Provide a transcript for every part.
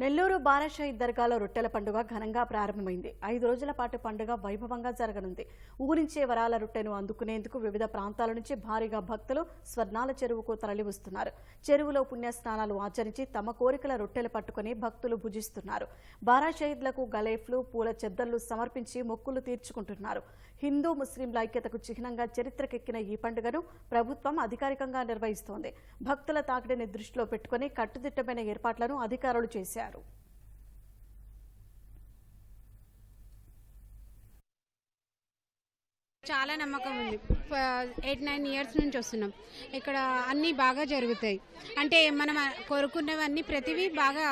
నెల్లూరు బారాషాయి దర్గాలో రొట్టెల పండుగ ఘనంగా ప్రారంభమైంది. ఐదు రోజుల పాటు పండుగ వైభవంగా జరగనుంది. ఊరించే వరాల రొట్టెను అందుకునేందుకు వివిధ ప్రాంతాల నుంచి భారీగా భక్తులు స్వర్ణాల చెరువుకు తరలివస్తున్నారు. చెరువులో పుణ్యస్నానాలు ఆచరించి తమ కోరికల రొట్టెలు పట్టుకుని భక్తులు భుజిస్తున్నారు. బారాషహీద్లకు గలేఫ్లు పూల చెద్దర్లు సమర్పించి మొక్కులు తీర్చుకుంటున్నారు. హిందూ ముస్లింల ఐక్యతకు చిహ్నంగా చరిత్రకెక్కిన ఈ పండుగను ప్రభుత్వం అధికారికంగా నిర్వహిస్తోంది. భక్తుల తాకిడిని దృష్టిలో పెట్టుకుని కట్టుదిట్టమైన ఏర్పాట్లను అధికారులు చేశారు. చాలా నమ్మకం ఉంది. ఎయిట్ నైన్ ఇయర్స్ నుంచి వస్తున్నాం. ఇక్కడ అన్నీ బాగా జరుగుతాయి. అంటే మనం కోరుకున్నవన్నీ ప్రతివి బాగా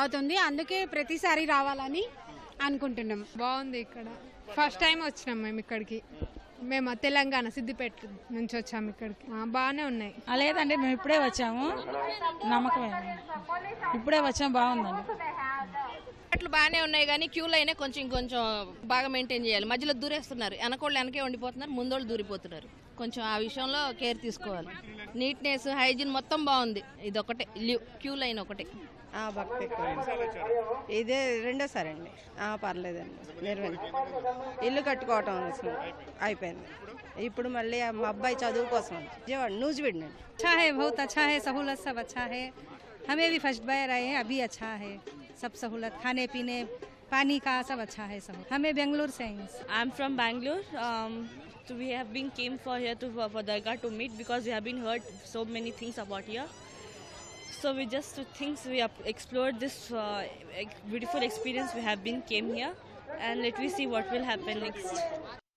అవుతుంది. అందుకే ప్రతిసారి రావాలని అనుకుంటున్నాం. బాగుంది ఇక్కడ. ఫస్ట్ టైం వచ్చినాం మేము ఇక్కడికి. మేము తెలంగాణ సిద్దిపేట నుంచి వచ్చాము ఇక్కడికి. ఆ, బాగానే ఉన్నాయి. లేదండి మేము ఇప్పుడే వచ్చాము. నమ్మకమే. ఇప్పుడే వచ్చాము బాగుందండి. అట్లు బాగానే ఉన్నాయి కానీ క్యూ లైనే కొంచెం కొంచెం బాగా మెయింటైన్ చేయాలి. మధ్యలో దూరేస్తున్నారు. వెనకోళ్ళు వెనకే ఉండిపోతున్నారు. ముందోళ్ళు దూరిపోతున్నారు. కొంచెం ఆ విషయంలో కేర్ తీసుకోవాలి. నీట్నెస్ హైజీన్ మొత్తం బాగుంది. ఇది ఒకటే క్యూ లైన్ ఒకటే. ఇదే రెండోసారి అండి. పర్లేదండి. నిర్వహణ. ఇల్లు కట్టుకోవటం అయిపోయింది. ఇప్పుడు మళ్ళీ మా అబ్బాయి చదువు కోసం విజయవాడ నూజివీడ్ నుండి అచ్చా హే బహుత్ అచ్చా హే సహూలత్ సబ్ అచ్చా హే. హమే ఫస్ట్ బయర్ అయ్యే అభి అచ్చా హే. सब सहूलत खाने पीने पानी का सब अच्छा है सब हमें बेंगलुरु से हैं I'm from Bangalore. Um, so we have been came for here to for, for Dargah to meet because we have been heard so many things about here. So we just think we have explored this uh, beautiful experience. We have been came here, and let we see what will happen next.